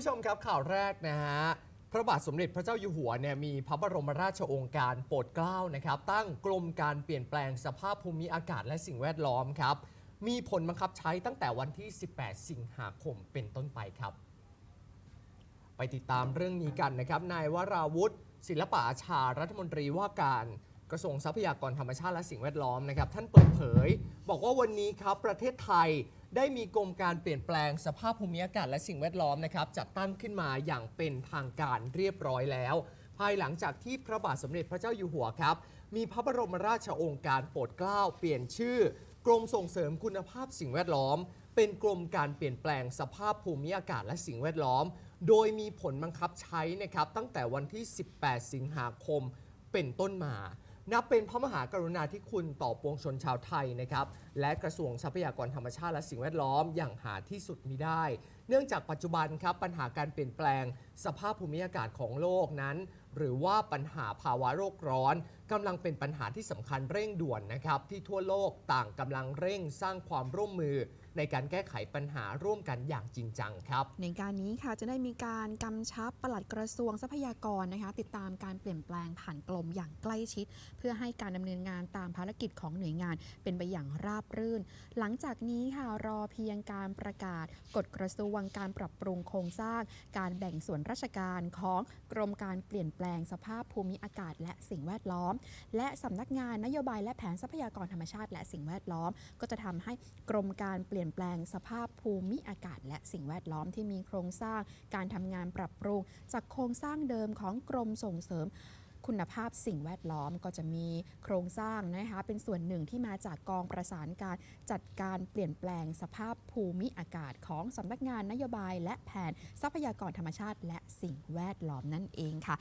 ผู้ชมครับข่าวแรกนะฮะพระบาทสมเด็จพระเจ้าอยู่หัวเนี่ยมีพระบรมราชโองการโปรดเกล้านะครับ ตั้งกรมการเปลี่ยนแปลงสภาพภูมิอากาศและสิ่งแวดล้อมครับ มีผลบังคับใช้ตั้งแต่วันที่ 18 สิงหาคมเป็นต้นไปครับ ไปติดตามเรื่องนี้กันนะครับนายวราวุฒิศิลปะอาชารัฐมนตรีว่าการกระทรวงทรัพยากรธรรมชาติและสิ่งแวดล้อมนะครับ ท่านเปิดเผย บอกว่าวันนี้ครับประเทศไทย ได้มีกรมการเปลี่ยนแปลงสภาพภูมิอากาศและสิ่งแวดล้อมนะครับจัดตั้งขึ้นมาอย่างเป็นทางการเรียบร้อยแล้ว ภายหลังจากที่พระบาทสมเด็จพระเจ้าอยู่หัวครับ มีพระบรมราชโองการโปรดเกล้าเปลี่ยนชื่อ กรมส่งเสริมคุณภาพสิ่งแวดล้อม เป็นกรมการเปลี่ยนแปลงสภาพภูมิอากาศและสิ่งแวดล้อม โดยมีผลบังคับใช้นะครับตั้งแต่วันที่ 18 สิงหาคมเป็นต้นมา นับเป็นพระมหากรุณาธิคุณต่อปวงชนชาวไทยนะครับ และกระทรวงทรัพยากรธรรมชาติและสิ่งแวดล้อมอย่างหาที่สุดมิได้ เนื่องจากปัจจุบันครับปัญหาการเปลี่ยนแปลง สภาพภูมิอากาศของโลกนั้นหรือว่าปัญหาภาวะโลกร้อนกำลังเป็นปัญหาที่สำคัญเร่งด่วนนะครับที่ทั่วโลกต่างกำลังเร่งสร้างความร่วมมือ ในการแก้ไขปัญหาร่วมกันอย่างจริงจังครับ ในการนี้ค่ะจะได้มีการกำชับปลัดกระทรวงทรัพยากรนะคะ ติดตามการเปลี่ยนแปลงผ่านกลมอย่างใกล้ชิด เพื่อให้การดำเนินงานตามภารกิจของหน่วยงาน เป็นไปอย่างราบรื่น หลังจากนี้ค่ะรอเพียงการประกาศกฎกระทรวงการปรับปรุงโครงสร้าง การแบ่งส่วนราชการของกรมการเปลี่ยนปลงสภาพภูมิอากาศ และสิ่งแวดล้อม และสำนักงานนโยบายและแผนทรัพยากรธรรมชาติ และสิ่งแวดล้อม ก็จะทำให้กรมการเปลี่ยนแปลงสภาพภูมิอากาศ และสิ่งแวดล้อมที่มีโครงสร้างการทำงานปรับปรุง จากโครงสร้างเดิมของกรมส่งเสริมคุณภาพสิ่งแวดล้อมก็จะมีโครงสร้างนะคะ เป็นส่วนหนึ่งที่มาจากกองประสานการจัดการเปลี่ยนแปลงสภาพภูมิอากาศของสำนักงานนโยบายและแผนทรัพยากรธรรมชาติ และสิ่งแวดล้อมนั่นเองค่ะ